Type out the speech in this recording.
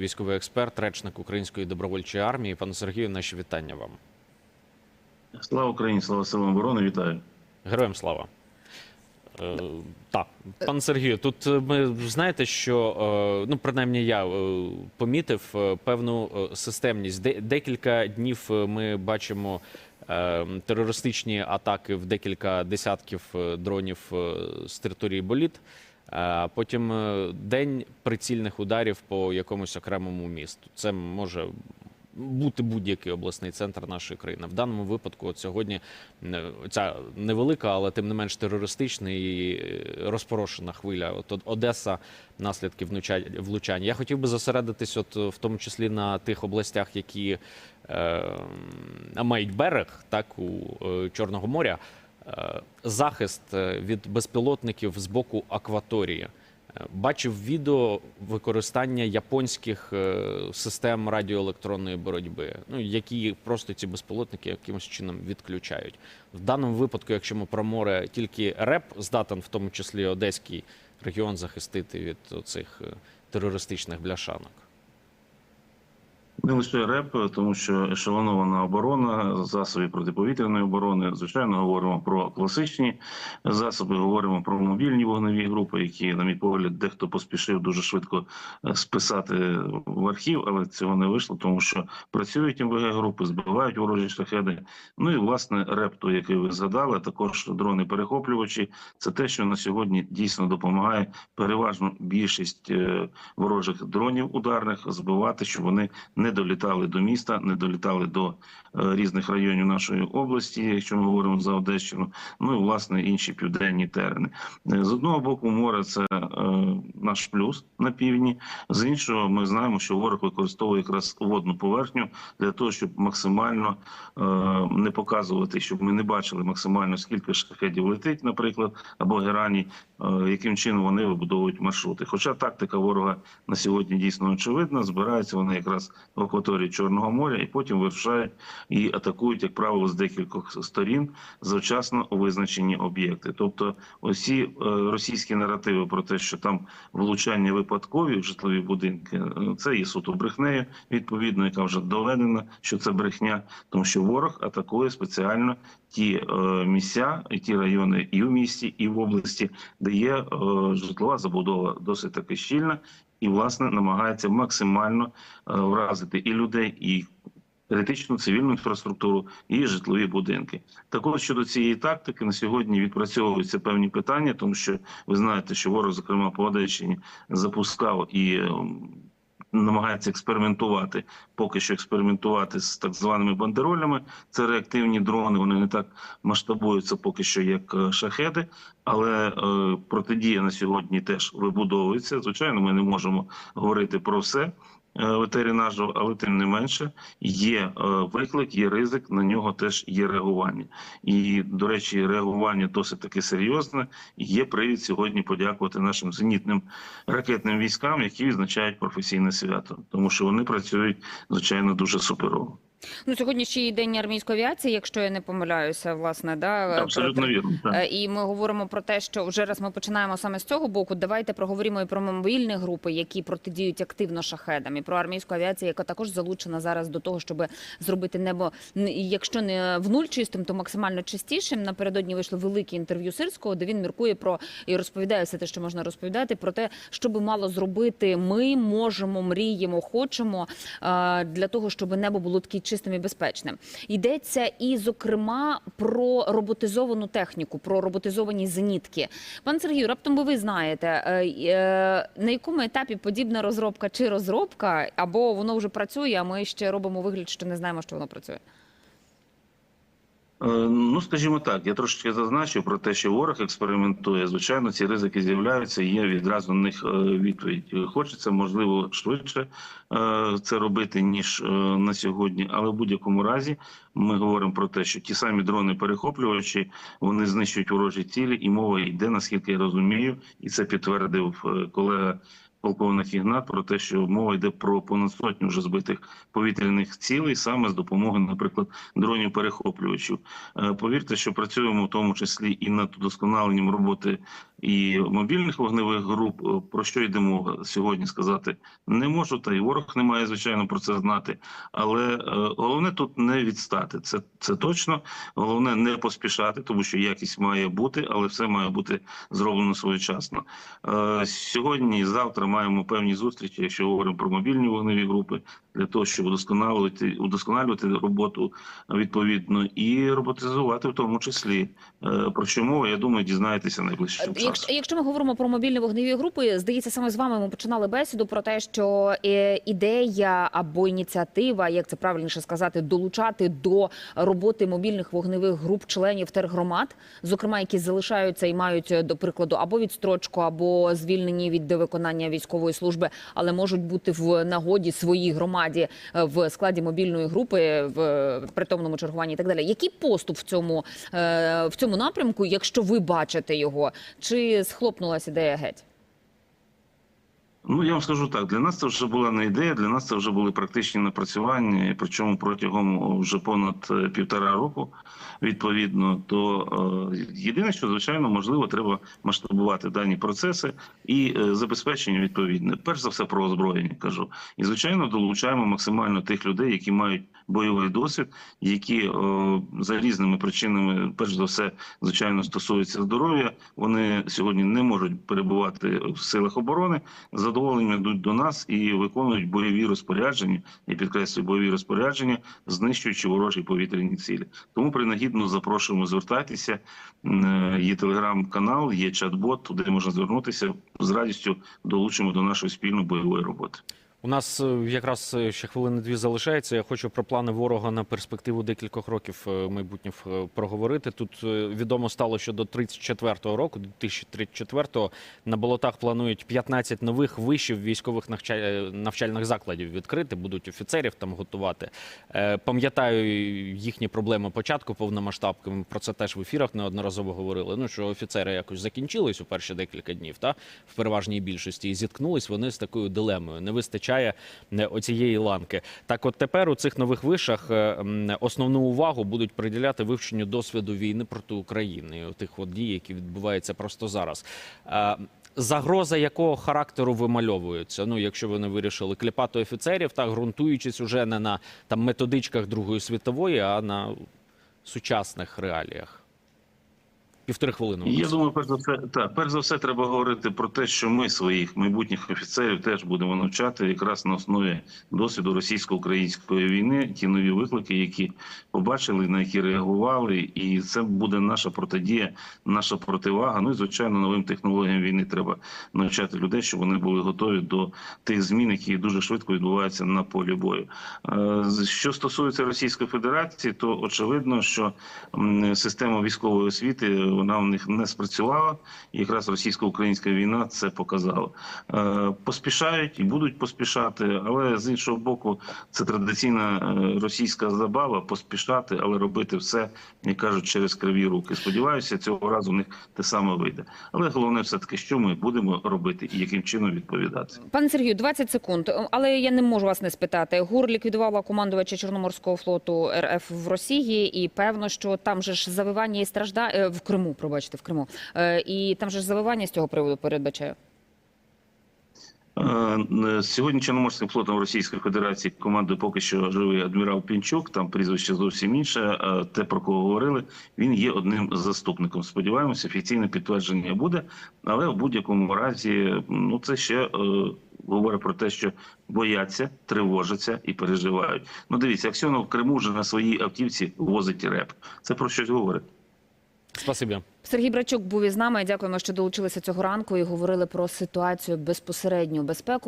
військовий експерт, речник Української добровольчої армії. Пане Сергію, наші вітання вам. Слава Україні, слава силам оборони, вітаю. Героям слава. Е, так, пане Сергію, тут е, ми знаєте, що е, ну принаймні я помітив певну системність. Декілька днів ми бачимо терористичні атаки в декілька десятків дронів з території боліт. А потім е, день прицільних ударів по якомусь окремому місту. Це може бути будь-який обласний центр нашої країни. В даному випадку, от сьогодні е, ця невелика, але тим не менш терористична і е, розпорошена хвиля. От Одеса, наслідки влучань. Я хотів би зосередитись, от в тому числі на тих областях, які е, мають берег, так у Чорного моря. Е, Захист е, від безпілотників з боку акваторії. Е, Бачив відео використання японських систем радіоелектронної боротьби, ну які просто ці безпілотники якимось чином відключають. В даному випадку, якщо ми про море, тільки РЕП здатен, в тому числі Одеський регіон, захистити від цих терористичних бляшанок. Не лише РЕП, тому що ешелонована оборона, засоби протиповітряної оборони. Звичайно, говоримо про класичні засоби, говоримо про мобільні вогневі групи, які, на мій погляд, дехто поспішив дуже швидко е, списати в архів, але цього не вийшло, тому що працюють МВГ групи, збивають ворожі шахеди. Ну і власне РЕП, той, який ви згадали, також дрони перехоплювачі. Це те, що на сьогодні дійсно допомагає переважно більшість е, ворожих дронів ударних збивати, щоб вони не долітали до міста, не долітали до е, різних районів нашої області, якщо ми говоримо за Одещину. Ну і власне інші південні терени. Е, З одного боку, море це е, наш плюс на півдні. З іншого, ми знаємо, що ворог використовує якраз водну поверхню для того, щоб максимально не показувати, щоб ми не бачили максимально скільки шахедів летить, наприклад, або герані, яким чином вони вибудовують маршрути. Хоча тактика ворога на сьогодні дійсно очевидна, збираються вони якраз в акваторії Чорного моря і потім вирушають і атакують, як правило, з декількох сторін завчасно визначені об'єкти. Тобто, усі е, російські наративи про те, що там влучання випадкові в житлові будинки, е, це є суто брехнею, відповідно, яка вже доведена, що це брехня, тому що ворог атакує спеціально ті е, місця, і ті райони і в місті, і в області, де є житлова забудова досить таки щільна, і власне намагається максимально е, вразити і людей, і критичну цивільну інфраструктуру, і житлові будинки. Також щодо цієї тактики, на сьогодні відпрацьовуються певні питання, тому що ви знаєте, що ворог, зокрема по Одещині, запускав і. Намагається експериментувати, поки що експериментувати з так званими бандеролями. Це реактивні дрони. Вони не так масштабуються поки що, як е, шахеди, але е, протидія на сьогодні теж вибудовується. Звичайно, ми не можемо говорити про все в етері нашого, але тим не менше є е, виклик, є ризик, на нього теж є реагування. І, до речі, реагування досить таки серйозне. Є привід сьогодні подякувати нашим зенітним ракетним військам, які відзначають професійне свято, тому що вони працюють звичайно дуже суперово. Ну сьогодні ще й день армійської авіації, якщо я не помиляюся, власне, да Абсолютно Про- вірно. так. Е, І ми говоримо про те, що вже раз ми починаємо саме з цього боку. Давайте проговоримо і про мобільні групи, які протидіють активно шахедам, і про армійську авіацію, яка також залучена зараз до того, щоб зробити небо якщо не в нуль чистим, то максимально чистішим. Напередодні вийшло велике інтерв'ю Сирського, де він міркує про і розповідає все те, що можна розповідати, про те, що би мало зробити. Ми можемо, мріємо, хочемо е, для того, щоб небо було таке чистим і безпечним. Йдеться і, зокрема, про роботизовану техніку, про роботизовані зенітки. Пан Сергію, раптом би ви знаєте, е, е, на якому етапі подібна розробка чи розробка, або воно вже працює, а ми ще робимо вигляд, що не знаємо, що воно працює. Е, Ну, скажімо так, я трошечки зазначив про те, що ворог експериментує. Звичайно, ці ризики з'являються. Є відразу на них е, відповідь. Хочеться, можливо, швидше е, це робити ніж на сьогодні. Але в будь-якому разі ми говоримо про те, що ті самі дрони перехоплювачі вони знищують ворожі цілі, і мова йде, наскільки я розумію, і це підтвердив колега полковник Ігнат про те, що мова йде про понад сотню вже збитих повітряних цілей саме з допомогою, наприклад, дронів перехоплювачів. Е, Повірте, що працюємо в тому числі і над удосконаленням роботи і мобільних вогневих груп. Е, Про що йде мова сьогодні сказати не можу, та й ворог не має звичайно про це знати. Але е, головне тут не відстати. Це це точно. Головне не поспішати, тому що якість має бути, але все має бути зроблено своєчасно. Е, Сьогодні завтра маємо певні зустрічі, якщо говоримо про мобільні вогневі групи, для того, щоб удосконалювати, удосконалювати роботу відповідно і роботизувати в тому числі. Е, Про що мова, я думаю, дізнаєтеся найближчим часом. Якщо, якщо ми говоримо про мобільні вогневі групи, здається, саме з вами ми починали бесіду про те, що е, ідея або ініціатива, як це правильніше сказати, долучати до роботи мобільних вогневих груп членів тергромад, зокрема, які залишаються і мають е, до прикладу або відстрочку, або звільнені від виконання військової служби, але можуть бути в нагоді своїй громаді е, в складі мобільної групи в притомному чергуванні і так далі. Який поступ в цьому е, в цьому напрямку, якщо ви бачите його, чи схлопнулася ідея геть? Ну, я вам скажу так: для нас це вже була не ідея, для нас це вже були практичні напрацювання, причому протягом вже понад е, півтора року. Відповідно, то е, єдине, що звичайно можливо, треба масштабувати дані процеси і е, забезпечення відповідне. Перш за все про озброєння кажу. І звичайно, долучаємо максимально тих людей, які мають бойовий досвід, які е, за різними причинами, перш за все, звичайно, стосуються здоров'я. Вони сьогодні не можуть перебувати в силах оборони. З задоволенням йдуть до нас і виконують бойові розпорядження. Я підкреслюю бойові розпорядження, знищуючи ворожі повітряні цілі. Тому принагідно запрошуємо звертатися. Є телеграм-канал, є чат-бот, туди можна звернутися. З радістю долучимо до нашої спільної бойової роботи. У нас е, якраз е, ще хвилини дві залишається. Я хочу про плани ворога на перспективу декількох років е, майбутніх проговорити. Тут відомо стало, що до 34-го року, до 2034-го, на болотах планують 15 нових вишів військових навча- навчальних закладів відкрити. Будуть офіцерів там готувати. Пам'ятаю їхні проблеми початку повномасштабки. Ми про це теж в ефірах неодноразово говорили. Ну що офіцери якось закінчились у перші декілька днів, та в переважній більшості, і зіткнулись вони з такою дилемою. Не вистачає е, оцієї ланки. Так, от тепер у цих нових вишах е, основну увагу будуть приділяти вивченню досвіду війни проти України, тих от дій, які відбуваються просто зараз. Е, Загроза якого характеру вимальовується? Ну, якщо вони вирішили кліпати офіцерів, так ґрунтуючись уже не на там методичках Другої світової, а на сучасних реаліях. Півтори хвилини. Я думаю, перш за все, так, перш за все, треба говорити про те, що ми своїх майбутніх офіцерів теж будемо навчати якраз на основі досвіду російсько-української війни, ті нові виклики, які побачили, на які реагували, і це буде наша протидія, наша противага. Ну і звичайно, новим технологіям війни треба навчати людей, щоб вони були готові до тих змін, які дуже швидко відбуваються на полі бою. Е, Що стосується Російської Федерації, то очевидно, що система військової освіти вона в них не спрацювала. Якраз російсько-українська війна це показала. Е, Поспішають і будуть поспішати, але з іншого боку, це традиційна е, російська забава поспішати, але робити все, як кажуть, через криві руки. Сподіваюся, цього разу в них те саме вийде. Але головне, все таки, що ми будемо робити і яким чином відповідати. Пане Сергію, 20 секунд. Але я не можу вас не спитати. ГУР ліквідувала командувача Чорноморського флоту РФ в Росії, і певно, що там же ж завивання і стражда е, в Криму. Пробачте, в Криму. Е, І там же ж завивання з цього приводу передбачаю. Е, Сьогодні Чорноморським флотом Російської Федерації командує поки що живий адмірал Пінчук. Там прізвище зовсім інше. Е, Те про кого говорили, він є одним заступником. Сподіваємося, офіційне підтвердження буде, але в будь-якому разі, ну це ще. е, Говорить про те, що бояться, тривожаться і переживають. Ну, дивіться, Аксьонов в Криму вже на своїй автівці возить реп. Це про щось говорить. Спасибі. Сергій Брачук був із нами. Дякуємо, що долучилися цього ранку і говорили про ситуацію безпосередню безпеку.